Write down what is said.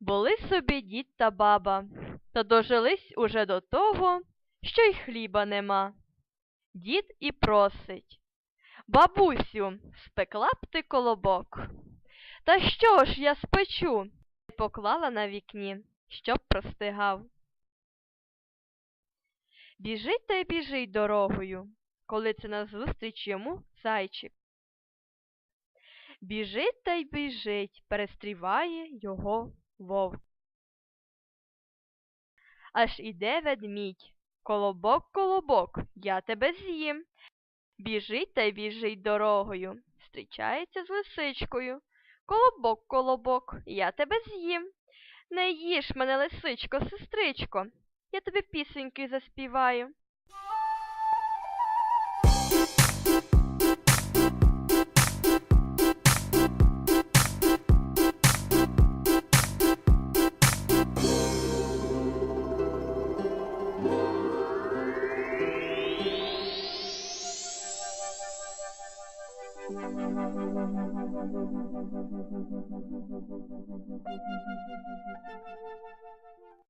Були собі дід та баба, та дожились уже до того, що й хліба нема. Дід і просить. Бабусю, спекла б ти колобок. Та що ж я спечу? Поклала на вікні, щоб простигав. Біжить та й біжить дорогою, коли це назустріч йому зайчик. Біжить та й біжить, перестріває його вовк. Аж іде ведмідь. Колобок, колобок, я тебе з'їм. Біжить та й біжить дорогою, зустрічається з лисичкою. Колобок, колобок, я тебе з'їм. Не їж мене, лисичко, сестричко, я тобі пісеньки заспіваю. Thank you.